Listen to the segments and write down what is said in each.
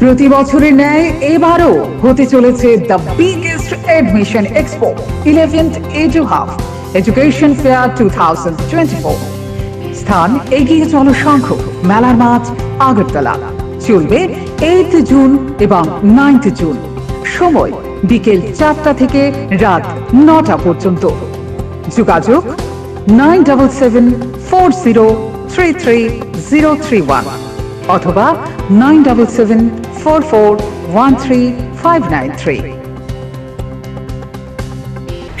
প্রতি বছরের ন্যায় এবারও হতে চলেছে the biggest admission expo eleventh EduHub education fair two thousand twenty four স্থান এগিয়ে শঙ্খ মেলার মাঠ, আগরতলা। চলবে এইট জুন এবং নাইন্থ জুন সময় বিকেল চারটা থেকে রাত নটা পর্যন্ত। যোগাযোগ nine double seven four zero three three zero three one অথবা nine double seven four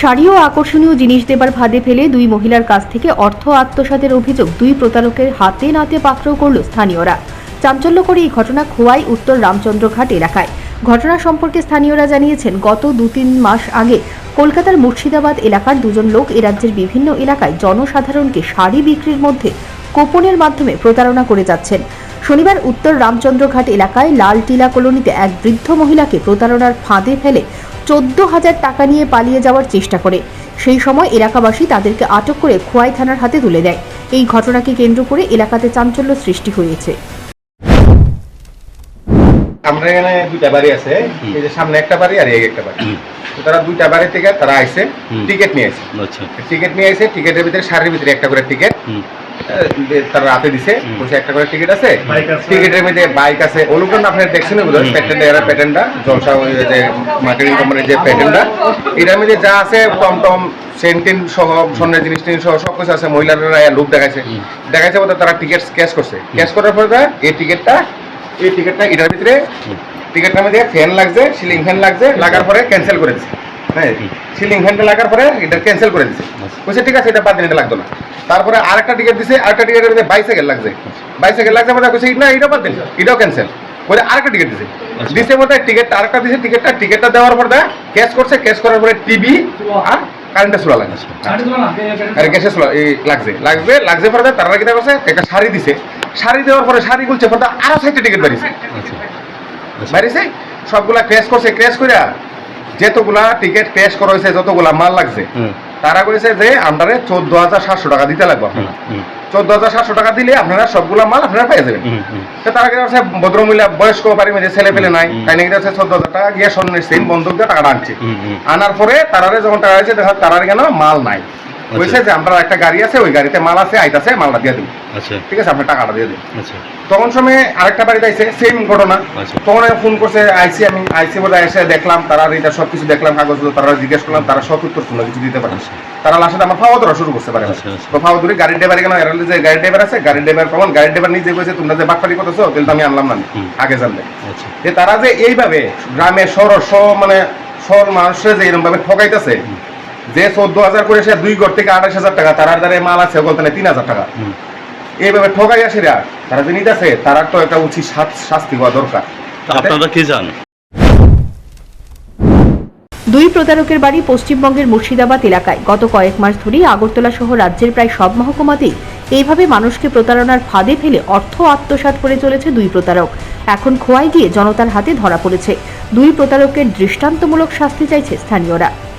sari ও আকর্ষণীয় জিনিস দেবার ফাঁদে ফেলে দুই মহিলার কাছ থেকে অর্থ আত্মসাতের অভিযোগ দুই প্রতারকের হাতে নাতে পাকড়াও করল স্থানীয়রা। চাঞ্চল্যকরী এই ঘটনা খোয়াই, উত্তর রামচন্দ্রঘাট এলাকায়। ঘটনা সম্পর্কে স্থানীয়রা জানিয়েছেন, গত দু তিন মাস আগে কলকাতার মুর্শিদাবাদ এলাকার দুজন লোক এ রাজ্যের বিভিন্ন এলাকায় জনসাধারণকে শাড়ি বিক্রির মধ্যে কোপনের মাধ্যমে প্রতারণা করে যাচ্ছেন। শনিবার উত্তর রামচন্দ্রঘাট এলাকায় লাল টিলা কলোনিতে এক বৃদ্ধ মহিলাকে প্রতারণার ফাঁদে ফেলে চোদ্দ হাজার টাকা নিয়ে পালিয়ে যাওয়ার চেষ্টা করে। সেই সময় এলাকাবাসী তাদেরকে আটক করে খোয়াই থানার হাতে তুলে দেয়। এই ঘটনাকে কেন্দ্র করে এলাকাতে চাঞ্চল্য সৃষ্টি হয়েছে। আমরা এখানে দুইটা বাড়ি আছে। এই যে সামনে একটা বাড়ি আর এই একটা বাড়ি। তারা দুইটা বাড়ি থেকে তারা হুম। টিকিট নিয়ে আসে। আচ্ছা। টিকিট নিয়ে এসে টিকিটের ভিতরে শাড়ির ভিতরে একটা করে টিকিট। হুম। তারা রাতে দিছে। একটা করে টিকিট আছে। টিকিটের মধ্যে বাইক আছে। অনুকরণ আপনার দেখছেন ওগুলো প্যাটেন্ট এরা প্যাটেন্টটা জলসা যে মার্কেটিং কোম্পানির যে প্যাটেন্টটা এটার মধ্যে যা আছে টমটম সেন্টিন সহ স্বর্ণের জিনিস টিনিস সহ সব কিছু আছে। মহিলারা লোক দেখাইছে। দেখাইছে বলতে তারা টিকিট ক্যাশ করছে। ক্যাশ করার পরে তারা এই টিকিটটা এই টিকিটটা এটার ভিতরে টিকিটটার মধ্যে ফ্যান লাগছে সিলিং ফ্যান লাগছে লাগার পরে ক্যান্সেল করে দিচ্ছে হ্যাঁ সিলিং ফ্যানটা লাগার পরে এটা ক্যান্সেল করে আচ্ছা। বলছে ঠিক আছে এটা বাদ দিন এটা লাগতো না। তারপরে আরেকটা টিকিট দিছে আরেকটা টিকিটের মধ্যে বাইসাইকেল লাগছে। বাইসাইকেল লাগছে মানে কইছে না এটা বাদ দিন এটাও ক্যান্সেল বলে আরেকটা টিকিট দিছে। আচ্ছা। দিছে মধ্যে টিকিটটা আরেকটা দিছে টিকিটটা টিকিটটা দেওয়ার পর দা ক্যাশ করছে ক্যাশ করার পরে টিভি আর কারেন্টে চলা লাগে আর গ্যাসে চলা এই লাগছে। লাগবে লাগছে পরে তারা কিনা করছে একটা শাড়ি দিছে। শাড়ি দেওয়ার পরে শাড়ি খুলছে পরে আরও সাইডে টিকিট বাড়িছে। আচ্ছা। আচ্ছা বাড়িছে সবগুলা ক্র্যাশ করছে ক্র্যাশ কইরা যেতগুলা টিকিট ক্যাশ করা হয়েছে যতগুলা মাল লাগছে তারা কইছে যে আন্ডারে চোদ্দ হাজার সাতশো টাকা দিতে লাগবে আপনারা চোদ্দ হাজার সাতশো টাকা দিলে আপনারা সবগুলা মাল আপনারা পেয়ে যাবেন তো তারা কিন্তু হচ্ছে ভদ্রমহিলা বয়স্ক পারি মেয়ে ছেলে পেলে নাই। তাই নাকি হচ্ছে চোদ্দ হাজার টাকা গিয়ে স্বর্ণের সেন বন্ধক দিয়ে টাকাটা আনছে। আনার পরে তারারে যখন টাকা হয়েছে দেখা তারার কেন মাল নাই। বলছে যে আমরা একটা গাড়ি আছে ওই গাড়িতে মাল আছে আইতাছে মালটা দিয়ে দিন আচ্ছা। ঠিক আছে আপনি টাকাটা দিয়ে দিন। আচ্ছা। তখন সময় আরেকটা বাড়িতে আইছে সেম ঘটনা। আচ্ছা। তখন ফোন করছে আইসি আমি আইসি বোধহয় এসে দেখলাম তারা এটা সব কিছু দেখলাম কাগজ তারা জিজ্ঞেস করলাম তারা সব উত্তর শুনলো কিছু দিতে পারে আচ্ছা। তারা লাস্টে আমার ফাওয়া ধরা শুরু করতে পারে আচ্ছা, আচ্ছা। তো ফাওয়া ধরে গাড়ির ড্রাইভার কেন এরালে যে গাড়ির ড্রাইভার আছে গাড়ির ড্রাইভার কখন? গাড়ির ড্রাইভার নিজে কইছে তোমরা যে বাটপারি করতেছো তাহলে আমি আনলাম না আগে জানলে আচ্ছা। যে তারা যে এইভাবে গ্রামে শহর সব মানে শহর মানুষের যে এরকম ভাবে ঠকাইতেছে যে চোদ্দ হাজার করে সে দুই ঘর থেকে আঠাশ হাজার টাকা তারার দ্বারা মাল আছে বলতে তিন হাজার টাকা। এইভাবে ঠকাই আসিরা তারা যে নিতেছে তারা তো একটা উচিত শাস্তি হওয়া দরকার। আপনারা কে জান দুই প্রতারকের বাড়ি পশ্চিমবঙ্গের মুর্শিদাবাদ এলাকায় গত কয়েক মাস ধরেই আগরতলা সহ রাজ্যের প্রায় সব মহকুমাতেই এইভাবে মানুষকে প্রতারণার ফাঁদে ফেলে অর্থ আত্মসাৎ করে চলেছে দুই প্রতারক। এখন খোয়াই গিয়ে জনতার হাতে ধরা পড়েছে। দুই প্রতারকের দৃষ্টান্তমূলক শাস্তি চাইছে স্থানীয়রা।